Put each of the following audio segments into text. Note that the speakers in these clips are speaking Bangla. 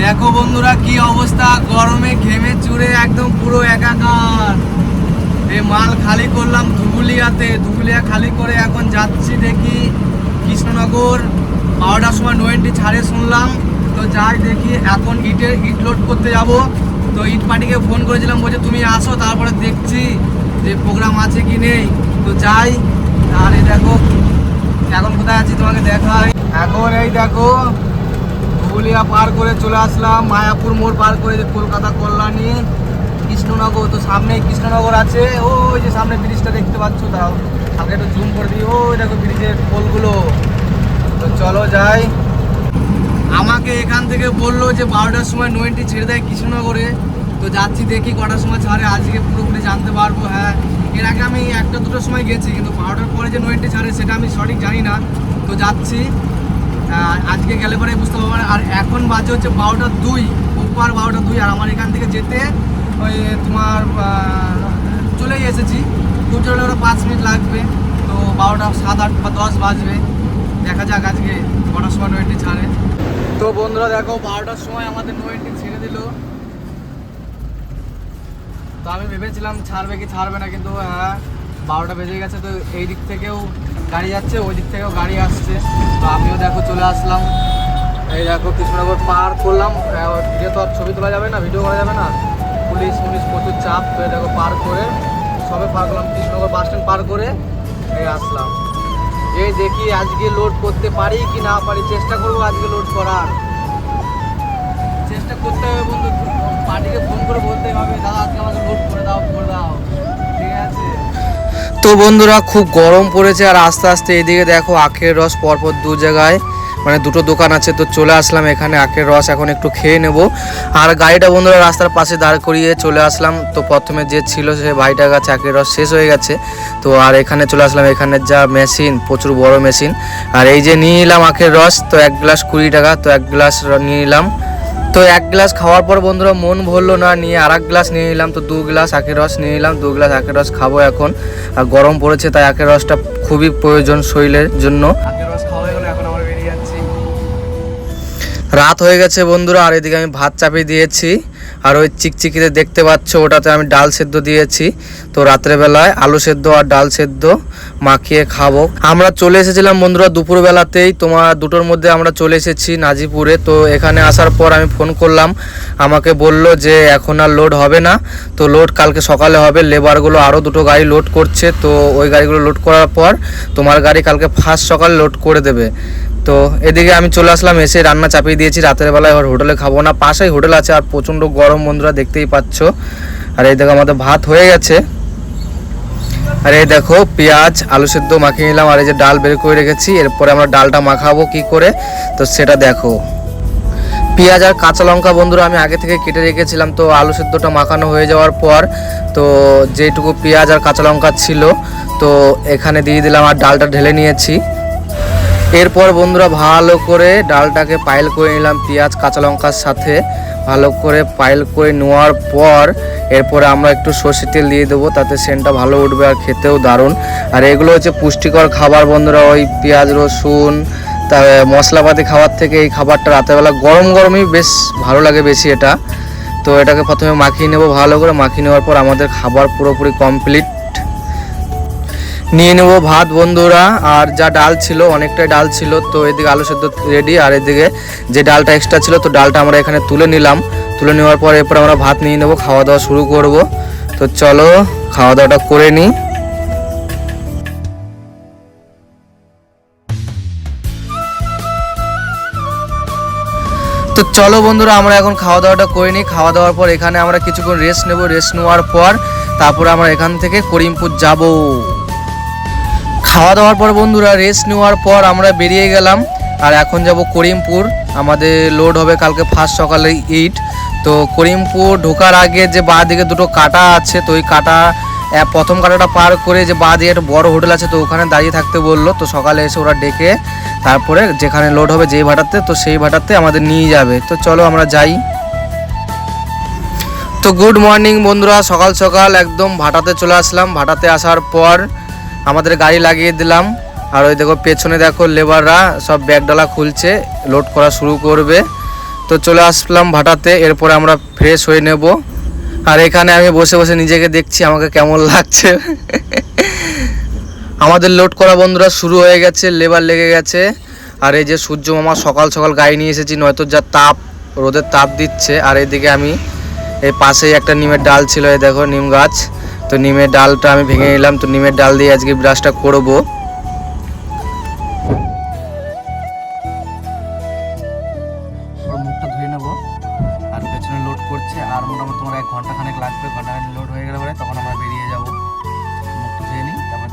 দেখো বন্ধুরা কি অবস্থা, গরমে ঘেমে চুরে একদম পুরো একাকার। এই মাল খালি করলাম ধুবুলিয়াতে, ধুবুলিয়া খালি করে এখন যাচ্ছি দেখি কৃষ্ণনগর। বারোটার সময় নোয়েন্টি ছাড়ে শুনলাম, তো যাই দেখি এখন ইটের ইট লোড করতে যাব। তো ইট পার্টিকে ফোন করেছিলাম, বলছে তুমি আসো, তারপরে দেখছি যে প্রোগ্রাম আছে কি নেই। তো যাই এই দেখো, এখন কোথায় আছি তোমাকে দেখাই। এখন এই দেখো ধুবুলিয়া পার করে চলে আসলাম, মায়াপুর মোড় পার করে যে কলকাতা কল্যাণী, কৃষ্ণনগর, তো সামনে কৃষ্ণনগর আছে। ওই যে সামনে ব্রিজটা দেখতে পাচ্ছ তাও। আমাকে একটু জুম করে দিই। ওই দেখো ব্রিজের পোলগুলো। তো চলো যাই। আমাকে এখান থেকে বলল যে বারোটার সময় নোয়েন্টি ছেড়ে দেয় কৃষ্ণনগরে। তো যাচ্ছি দেখি কটার সময় ছাড়ে। আজকে পুরোপুরি জানতে পারব হ্যাঁ। এর আগে আমি একটা দুটোর সময় গেছি, কিন্তু বারোটার পরে যে নোয়েন্টি ছাড়ে, সেটা আমি সঠিক জানি না। তো যাচ্ছি। আজকে গেলে পরে বুঝতে পারব আর এখন বাজে হচ্ছে বারোটা দুই উপর বারোটা দুই, আর আমার এখান থেকে যেতে ওই তোমার চলেই এসেছি। চলে ওরা পাঁচ মিনিট লাগবে, তো বারোটা সাত আট বা দশ বাজবে। দেখা যাক আজকে কটার সময় নোয়েন্টি ছাড়ে। তো বন্ধুরা, দেখো বারোটার সময় আমাদের নোয়েন্টি ছেড়ে দিল। তো আমি ভেবেছিলাম ছাড়বে কি ছাড়বে না, কিন্তু হ্যাঁ বারোটা বেজে গেছে, তো এই দিক থেকেও গাড়ি যাচ্ছে, ওই দিক থেকেও গাড়ি আসছে। তো আমিও দেখো চলে আসলাম। এই দেখো কৃষ্ণনগর পার করলাম। যেহেতু আর ছবি তোলা যাবে না, ভিডিও করা যাবে না। পুলিশ পুলিশ প্রচুর চাপ, তো দেখো পার করে সবে পার করলাম, কৃষ্ণনগর বাস স্ট্যান্ড পার করে এই আসলাম। এই দেখি আজকে লোড করতে পারি কি না পারি, চেষ্টা করব আজকে লোড করার। চেষ্টা করতে হবে বন্ধু, পার্টিকে ফোন করে বলতে হবে, দাদা, আজকে আমাকে লোড করে দাও করে দাও। তো বন্ধুরা, খুব গরম পড়েছে আর আস্তে আস্তে এদিকে দেখো আখের রস পরপর দু জায়গায় মানে দুটো দোকান আছে তো চলে আসলাম এখানে আখের রস এখন একটু খেয়ে নেব। আর গাড়িটা বন্ধুরা রাস্তার পাশে দাঁড় করিয়ে চলে আসলাম। তো প্রথমে যে ছিল সে ভাইটার কাছে আখের রস শেষ হয়ে গেছে। তো আর এখানে চলে আসলাম, এখানের যা মেশিন, প্রচুর বড় মেশিন। আর এই যে নিয়ে নিলাম আখের রস, তো এক গ্লাস কুড়ি টাকা, তো এক গ্লাস নিয়ে নিলাম তো এক গ্লাস খাওয়ার পর বন্ধুরা মন ভরলো না নিয়ে আর এক গ্লাস নিয়ে নিলাম। তো দু গ্লাস আখের রস নিয়ে নিলাম দু গ্লাস আখের রস খাব এখন। আর গরম পড়েছে তাই আখের রসটা খুবই প্রয়োজন শরীরের জন্য। আখের রস খাওয়া হয়ে গেলো এখন আমরা বেরিয়ে যাচ্ছি। রাত হয়ে গেছে বন্ধুরা আর এদিকে আমি ভাত চাপিয়ে দিয়েছি। আর ওই চিকচিকিতে দেখতে পাচ্ছ, ওটাতে আমি ডাল সেদ্ধ দিয়েছি। তো রাত্রেবেলায় আলু সেদ্ধ আর ডাল সেদ্ধ মাখিয়ে খাব। আমরা চলে এসেছিলাম বন্ধুরা দুপুরবেলাতেই, তোমার দুটোর মধ্যে আমরা চলে এসেছি নাজিপুরে। তো এখানে আসার পর আমি ফোন করলাম, আমাকে বলল যে এখন আর লোড হবে না। তো লোড কালকে সকালে হবে, লেবারগুলো আরও দুটো গাড়ি লোড করছে। তো ওই গাড়িগুলো লোড করার পর তোমার গাড়ি কালকে ফার্স্ট সকালে লোড করে দেবে। তো এদিকে আমি চলে আসলাম, এসে রান্না চাপিয়ে দিয়েছি। রাতের বেলায় এবার হোটেলে খাব না। পাশেই হোটেল আছে আর প্রচণ্ড গরম, বন্ধুরা দেখতেই পাচ্ছ। আর এই দেখো, আমাদের ভাত হয়ে গেছে। আর এই দেখো, পেঁয়াজ, আলু সেদ্ধ মাখিয়ে নিলাম। আর এই যে ডাল বের করে রেখেছি, এরপরে আমরা ডালটা মাখাবো কি করে? তো সেটা দেখো। পেঁয়াজ আর কাঁচা লঙ্কা, বন্ধুরা, আমি আগে থেকে কেটে রেখেছিলাম। তো আলু সেদ্ধটা মাখানো হয়ে যাওয়ার পর, তো যেটুকু পেঁয়াজ আর কাঁচা লঙ্কা ছিল, তো এখানে দিয়ে দিলাম আর ডালটা ঢেলে নিয়েছি। এরপর বন্ধুরা ভালো করে ডালটাকে পাইল করে নিলাম পেঁয়াজ, কাঁচা লঙ্কার সাথে। ভালো করে পাইল করে নেওয়ার পর এরপরে আমরা একটু সর্ষে তেল দিয়ে দেবো, তাতে সেন্টটা ভালো উঠবে আর খেতেও দারুণ। আর এগুলো হচ্ছে পুষ্টিকর খাবার বন্ধুরা, ওই পেঁয়াজ, রসুন, তা মশলাপাতি খাবার থেকে এই খাবারটা রাতেরবেলা গরম গরমই বেশ ভালো লাগে বেশি এটা। তো এটাকে প্রথমে মাখিয়ে নেব, ভালো করে মাখিয়ে নেওয়ার পর আমাদের খাবার পুরোপুরি কমপ্লিট নিয়ে নেব ভাত বন্ধুরা, আর যা ডাল ছিল, অনেকটাই ডাল ছিল, তো এদিকে আলু সেদ্ধ রেডি আর এদিকে যে ডালটা এক্সট্রা ছিল, তো ডালটা আমরা এখানে তুলে নিলাম। তুলে নেওয়ার পর এরপর আমরা ভাত নিয়ে নেব খাওয়া দাওয়া শুরু করব। তো চলো খাওয়া দাওয়াটা করে নিই। তো চলো বন্ধুরা, আমরা এখন খাওয়া দাওয়াটা করে নিই। খাওয়া দাওয়ার পর এখানে আমরা কিছুক্ষণ রেস্ট নেব। রেস্ট নেওয়ার পর তারপরে আমরা এখান থেকে করিমপুর যাব। খাওয়া দাওয়ার পর বন্ধুরা রেস্ট নেওয়ার পর আমরা বেরিয়ে গেলাম। আর এখন যাব করিমপুর। আমাদের লোড হবে কালকে ফার্স্ট সকালে ইট তো করিমপুর ঢোকার আগে যে বাঁ দিকে দুটো কাটা আছে, তো ওই কাটা প্রথম কাটাটা পার করে যে বাঁ দিকে একটা বড় হোটেল আছে, তো ওখানে দাঁড়িয়ে থাকতে বলল। তো সকালে এসে ওরা ডেকে তারপরে যেখানে লোড হবে যেই ভাটাতে, তো সেই ভাটাতে আমাদের নিয়ে যাবে। তো চলো আমরা যাই। তো গুড মর্নিং বন্ধুরা, সকাল সকাল একদম ভাটাতে চলে আসলাম। ভাটাতে আসার পর আমাদের গাড়ি লাগিয়ে দিলাম। আর ওই দেখো পেছনে দেখো লেবাররা সব ব্যাগডালা খুলছে লোড করা শুরু করবে। তো চলে আসলাম ভাটাতে, এরপরে আমরা ফ্রেশ হয়ে নেব। আর এখানে আমি বসে বসে নিজেকে দেখছি, আমাকে কেমন লাগছে। আমাদের লোড করা বন্ধুরা শুরু হয়ে গেছে, লেবার লেগে গেছে। আর এই যে সূর্য মামা সকাল সকাল গাড়ি নিয়ে এসেছি, নয়তো যা তাপ, রোদের তাপ দিচ্ছে। আর এইদিকে আমি এই পাশেই একটা নিমের ডাল ছিল, এই দেখো নিম গাছ। তো নিমের ডালটা আমি ভেঙে নিলাম, তো নিমের ডাল দিয়ে আজকে ব্রাশটা করব। মুখটা ধুয়ে নেব। আর পেছনে লোড করছে, আর মোটামুটি তোমার এক ঘণ্টা খানেক ঘণ্টা লোড হয়ে তখন আমরা বেরিয়ে যাব। নিই, তারপর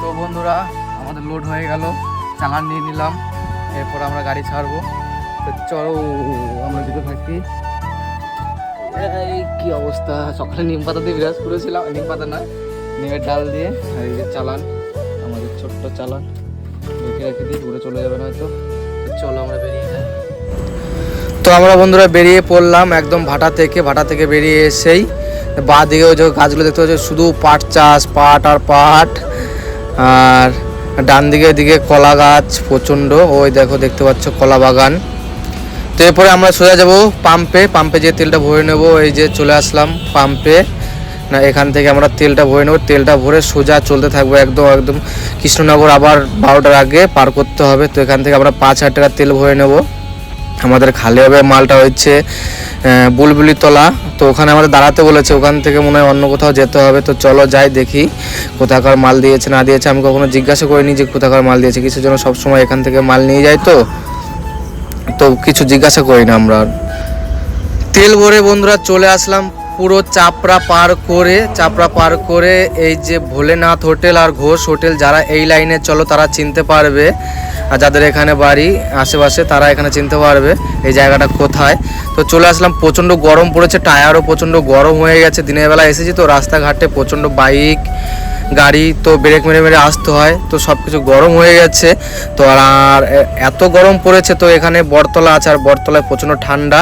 তো বন্ধুরা, আমাদের লোড হয়ে গেল। চালান নিয়ে নিলাম। এরপর আমরা গাড়ি ছাড়বো। চলো, আমরা থাকি। এই কি অবস্থা? সকালে নিম পাতা দিয়ে বিরাজ করেছিলাম। নিম পাতা না নিমের ডাল দিয়ে এই যে চালান, আমাদের ছোট্ট চালান। রেখে রেখে দিয়ে উড়ে চলে যাবে হয়তো। তো চলো, আমরা বেরিয়ে যাই। তো আমরা বন্ধুরা বেরিয়ে পড়লাম একদম ভাটা থেকে ভাটা থেকে বেরিয়ে এসেই। বা দিকে ওই যে গাছগুলো দেখতে পাচ্ছি, শুধু পাট চাষ, পাট আর পাট। আর ডান দিকে দিকে কলা গাছ প্রচণ্ড। ওই দেখো, দেখতে পাচ্ছ কলা বাগান। তো এরপরে আমরা সোজা যাব পাম্পে। পাম্পে যে তেলটা ভরে নেব, এই যে চলে আসলাম পাম্পে। না, এখান থেকে আমরা তেলটা ভরে নেব। তেলটা ভরে সোজা চলতে থাকব একদম একদম কৃষ্ণনগর আবার বারোটার আগে পার করতে হবে। তো এখান থেকে আমরা পাঁচ হাজার টাকার তেল ভরে নেব। আমাদের খালি হবে মালটা হচ্ছে বুলবুলি তলা তো ওখানে আমাদের দাঁড়াতে বলেছে, ওখান থেকে মনে হয় অন্য কোথাও যেতে হবে। তো চলো যাই দেখি, কোথাকার মাল দিয়েছে, না দিয়েছে। আমি কখনো জিজ্ঞাসা করিনি যে কোথাকার মাল দিয়েছে। কিছু জন্য সবসময় এখান থেকে মাল নিয়ে যায় তো। তো কিছু জিজ্ঞাসা করি না আমরা। তেল ভরে বন্ধুরা চলে আসলাম পুরো চাপড়া পার করে, চাপড়া পার করে এই যে ভোলেনাথ হোটেল আর ঘোষ হোটেল, যারা এই লাইনে, চলো তারা চিনতে পারবে আর যাদের এখানে বাড়ি, আশেপাশে, তারা এখানে চিনতে পারবে এই জায়গাটা কোথায় তো চলে আসলাম, প্রচণ্ড গরম পড়েছে, টায়ারও প্রচণ্ড গরম হয়ে গেছে, দিনের বেলা এসেছি তো, রাস্তাঘাটে প্রচণ্ড বাইক গাড়ি তো ব্রেক মেরে মেরে আসতে হয়, তো সব কিছু গরম হয়ে গেছে। তো আর এত গরম পড়েছে, তো এখানে বটতলা আছে, আর বটতলায় প্রচণ্ড ঠান্ডা।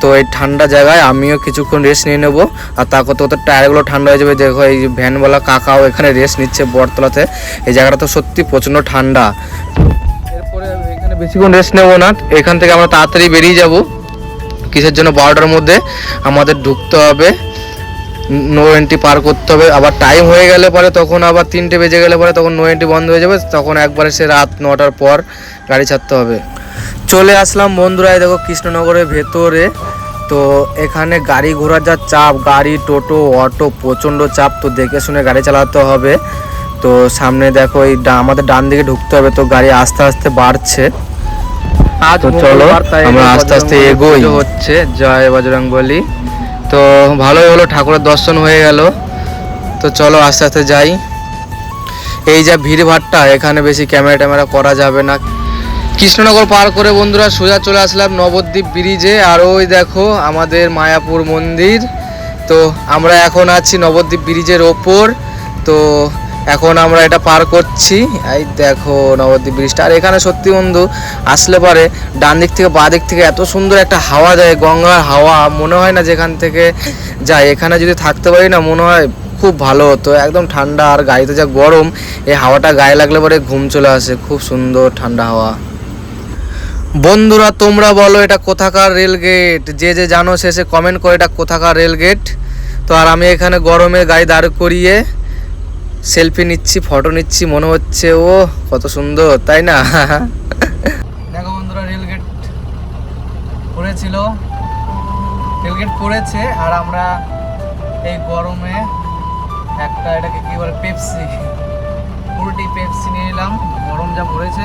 তো এই ঠান্ডা জায়গায় আমিও কিছুক্ষণ রেস্ট নিয়ে নেব। আর তা কত কত টায়ারগুলো ঠান্ডা হয়ে যাবে, দেখো এই ভ্যানওয়ালা কাকাও এখানে রেস্ট নিচ্ছে বটতলাতে। এই জায়গাটা তো সত্যি প্রচণ্ড ঠান্ডা। এরপরে এখানে বেশিক্ষণ রেস্ট নেব না, এখান থেকে আমরা তাড়াতাড়ি বেরিয়ে যাব। কিসের জন্য বারোটার মধ্যে আমাদের ঢুকতে হবে। নো এন্ট্রি পার করতে হবে। আবার টাইম হয়ে গেলে পরে তখন আবার তিনটে বেজে গেলে পরে তখন নো এন্ট্রি বন্ধ হয়ে যাবে। তখন একবারে সে রাত নটার পর গাড়ি ছাড়তে হবে। চলে আসলাম বন্ধুরা দেখো কৃষ্ণনগরের ভেতরে। তো এখানে গাড়ি ঘোড়ার যা চাপ গাড়ি টোটো অটো প্রচণ্ড চাপ তো দেখে শুনে গাড়ি চালাতে হবে। তো সামনে দেখো এই আমাদের ডান দিকে ঢুকতে হবে তো গাড়ি আস্তে আস্তে বাড়ছে। তো চলো আমরা আস্তে আস্তে এগোই। হচ্ছে। জয় বজরং বলি তো ভালোই হলো, ঠাকুরের দর্শন হয়ে গেল। তো চলো আস্তে আস্তে যাই। এই যা ভিড় এখানে বেশি ক্যামেরা ট্যামেরা করা যাবে না। কৃষ্ণনগর পার করে বন্ধুরা সোজা চলে আসলাম নবদ্বীপ ব্রিজে। আর ওই দেখো, আমাদের মায়াপুর মন্দির। তো আমরা এখন আছি নবদ্বীপ ব্রিজের ওপর। তো এখন আমরা এটা পার করছি। এই দেখো নবদ্বীপ ব্রিজটা। আর এখানে সত্যি বন্ধু, আসলে পরে ডান দিক থেকে বাঁ দিক থেকে এত সুন্দর একটা হাওয়া দেয় গঙ্গার হাওয়া। মনে হয় না যেখান থেকে যাই এখানে যদি থাকতে পারি না, মনে হয় খুব ভালো হতো। একদম ঠান্ডা আর গাড়িতে যা গরম, এই হাওয়াটা গায়ে লাগলে পরে ঘুম চলে আসে। খুব সুন্দর ঠান্ডা হাওয়া। বন্ধুরা, তোমরা বলো এটা কোথাকার রেল গেট? যে যে জানো শেষে কমেন্ট করে এটা কোথাকার রেল গেট। তো আর আমি এখানে গরমে গাড়ি দাঁড় করিয়ে সেলফি নিচ্ছি, ফটো নিচ্ছি, মনে হচ্ছে ও কত সুন্দর, তাই না? দেখো বন্ধুরা রেল গেট পড়েছিল। রেল গেট পড়েছে, আর আমরা এই গরমে একটা এটাকে কি বলে পেপসি পুরোটি পেপসি নিয়ে নিলাম। গরম যা পড়েছে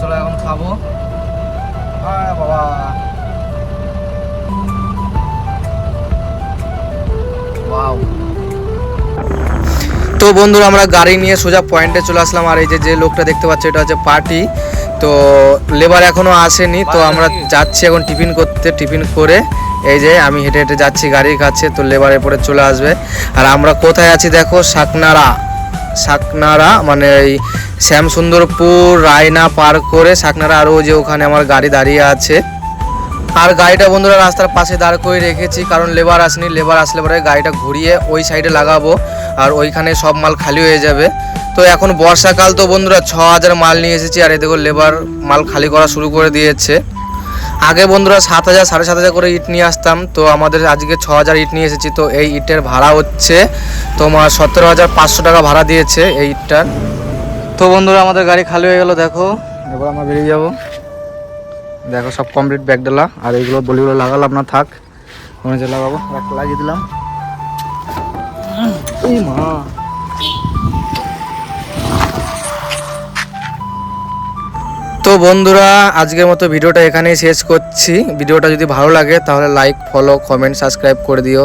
চলো এখন খাব। বাবা। তো বন্ধুরা আমরা গাড়ি নিয়ে সোজা পয়েন্টে চলে আসলাম। আর এই যে যে লোকটা দেখতে পাচ্ছ এটা হচ্ছে পার্টি। তো লেবার এখনও আসেনি তো আমরা যাচ্ছি এখন টিফিন করতে টিফিন করে। এই যে আমি হেঁটে হেঁটে যাচ্ছি গাড়ির কাছে তো লেবার এরপরে চলে আসবে। আর আমরা কোথায় আছি দেখো সাকনারা। সাকনারা মানে এই শ্যামসুন্দরপুর রায়না পার করে সাকনারা আরও যে ওখানে আমার গাড়ি দাঁড়িয়ে আছে। আর গাড়িটা বন্ধুরা রাস্তার পাশে দাঁড় করে রেখেছি, কারণ লেবার আসেনি। লেবার আসলে পরে গাড়িটা ঘুরিয়ে ওই সাইডে লাগাবো, আর ওইখানে সব মাল খালি হয়ে যাবে। তো এখন বর্ষাকাল তো বন্ধুরা, ছ হাজার মাল নিয়ে এসেছি, আর এদিকে লেবার মাল খালি করা শুরু করে দিয়েছে। আগে বন্ধুরা সাত হাজার, সাড়ে সাত হাজার করে ইট নিয়ে আসতাম, তো আমাদের আজকে ছ হাজার ইট নিয়ে এসেছি, তো এই ইটের ভাড়া হচ্ছে তোমার সতেরো হাজার পাঁচশো টাকা ভাড়া দিয়েছে এই ইটটার। তো বন্ধুরা, আমাদের গাড়ি খালি হয়ে গেল, দেখো। এবার আমরা বেরিয়ে যাব। দেখো, সব কমপ্লিট ব্যাগ ডালা। আর এইগুলো বলিগুলো লাগালাম না, থাক। মনে হচ্ছে লাগাবো। একটা লাগিয়ে দিলাম। তো বন্ধুরা, আজকের মতো ভিডিওটা এখানেই শেষ করছি। ভিডিওটা যদি ভালো লাগে, তাহলে লাইক ফলো কমেন্ট সাবস্ক্রাইব করে দিও।